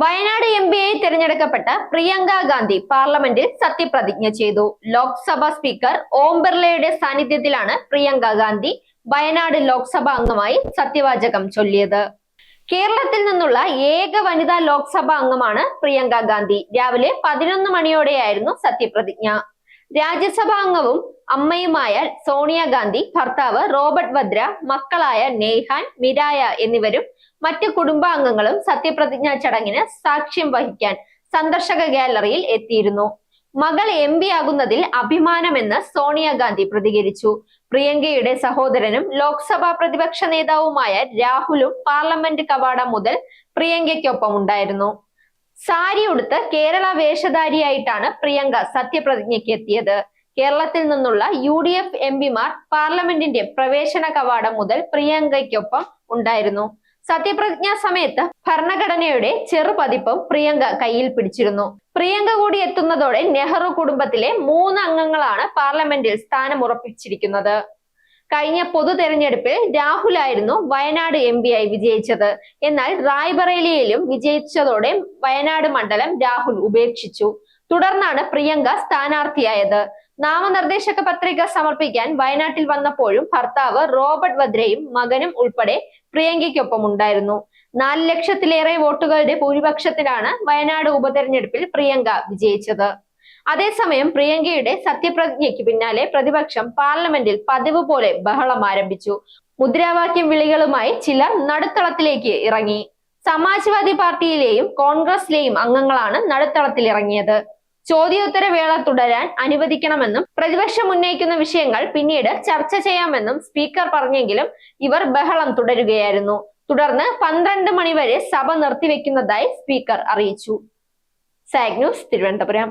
Wayanad M P ആയി തിരഞ്ഞെടുക്കപ്പെട്ട പ്രിയങ്ക ഗാന്ധി പാർലമെന്റിൽ സത്യപ്രതിജ്ഞ ചെയ്തു. ലോക്സഭാ സ്പീക്കർ ഓം ബിർളയുടെ സാന്നിധ്യത്തിലാണ് പ്രിയങ്ക ഗാന്ധി വയനാട് ലോക്സഭാ അംഗമായി സത്യവാചകം ചൊല്ലിയത്. കേരളത്തിൽ നിന്നുള്ള ഏക വനിതാ ലോക്സഭാ അംഗമാണ് പ്രിയങ്ക ഗാന്ധി. രാവിലെ പതിനൊന്ന് മണിയോടെയായിരുന്നു സത്യപ്രതിജ്ഞ. രാജ്യസഭാ അംഗവും അമ്മയുമായ സോണിയാഗാന്ധി ഭർത്താവ് റോബർട്ട് വദ്ര മക്കളായ നെയ്ഹാൻ മിരായ എന്നിവരും മറ്റ് കുടുംബാംഗങ്ങളും സത്യപ്രതിജ്ഞാ ചടങ്ങിന് സാക്ഷ്യം വഹിക്കാൻ സന്ദർശക ഗാലറിയിൽ എത്തിയിരുന്നു. മകൾ എം പി ആകുന്നതിൽ അഭിമാനമെന്ന് സോണിയാഗാന്ധി പ്രതികരിച്ചു. പ്രിയങ്കയുടെ സഹോദരനും ലോക്സഭാ പ്രതിപക്ഷ നേതാവുമായ രാഹുലും പാർലമെന്റ് കവാടം മുതൽ പ്രിയങ്കയ്ക്കൊപ്പം ഉണ്ടായിരുന്നു. സാരി ഉടുത്ത് കേരള വേഷധാരിയായിട്ടാണ് പ്രിയങ്ക സത്യപ്രതിജ്ഞയ്ക്ക് എത്തിയത്. കേരളത്തിൽ നിന്നുള്ള യു ഡി എഫ് എം പിമാർ പാർലമെന്റിന്റെ പ്രവേശന കവാടം മുതൽ പ്രിയങ്കയ്ക്കൊപ്പം ഉണ്ടായിരുന്നു. സത്യപ്രതിജ്ഞാ സമയത്ത് ഭരണഘടനയുടെ ചെറുപതിപ്പും പ്രിയങ്ക കയ്യിൽ പിടിച്ചിരുന്നു. പ്രിയങ്ക കൂടി എത്തുന്നതോടെ നെഹ്റു കുടുംബത്തിലെ മൂന്ന് അംഗങ്ങളാണ് പാർലമെന്റിൽ സ്ഥാനം ഉറപ്പിച്ചിരിക്കുന്നത് കഴിഞ്ഞ പൊതു തെരഞ്ഞെടുപ്പിൽ രാഹുലായിരുന്നു വയനാട് എം ആയി വിജയിച്ചത്. എന്നാൽ റായ്ബറേലിയിലും വിജയിച്ചതോടെ വയനാട് മണ്ഡലം രാഹുൽ ഉപേക്ഷിച്ചു. തുടർന്നാണ് പ്രിയങ്ക സ്ഥാനാർത്ഥിയായത്. നാമനിർദ്ദേശക പത്രിക സമർപ്പിക്കാൻ വയനാട്ടിൽ വന്നപ്പോഴും ഭർത്താവ് റോബർട്ട് വദ്രയും മകനും ഉൾപ്പെടെ പ്രിയങ്കയ്ക്കൊപ്പം ഉണ്ടായിരുന്നു നാല് ലക്ഷത്തിലേറെ വോട്ടുകളുടെ ഭൂരിപക്ഷത്തിലാണ് വയനാട് ഉപതെരഞ്ഞെടുപ്പിൽ പ്രിയങ്ക വിജയിച്ചത്. അതേസമയം പ്രിയങ്കയുടെ സത്യപ്രതിജ്ഞയ്ക്ക് പിന്നാലെ പ്രതിപക്ഷം പാർലമെന്റിൽ പതിവ് പോലെ ബഹളം ആരംഭിച്ചു. മുദ്രാവാക്യം വിളികളുമായി ചിലർ നടുത്തളത്തിലേക്ക് ഇറങ്ങി. സമാജ്വാദി പാർട്ടിയിലെയും കോൺഗ്രസിലെയും അംഗങ്ങളാണ് നടുത്തളത്തിൽ ഇറങ്ങിയത്. ചോദ്യോത്തര വേള തുടരാൻ അനുവദിക്കണമെന്നും പ്രതിപക്ഷം ഉന്നയിക്കുന്ന വിഷയങ്ങൾ പിന്നീട് ചർച്ച ചെയ്യാമെന്നും സ്പീക്കർ പറഞ്ഞെങ്കിലും ഇവർ ബഹളം തുടരുകയായിരുന്നു. തുടർന്ന് പന്ത്രണ്ട് മണിവരെ സഭ നിർത്തിവെക്കുന്നതായി സ്പീക്കർ അറിയിച്ചു. Zag news Thiruvananthapuram.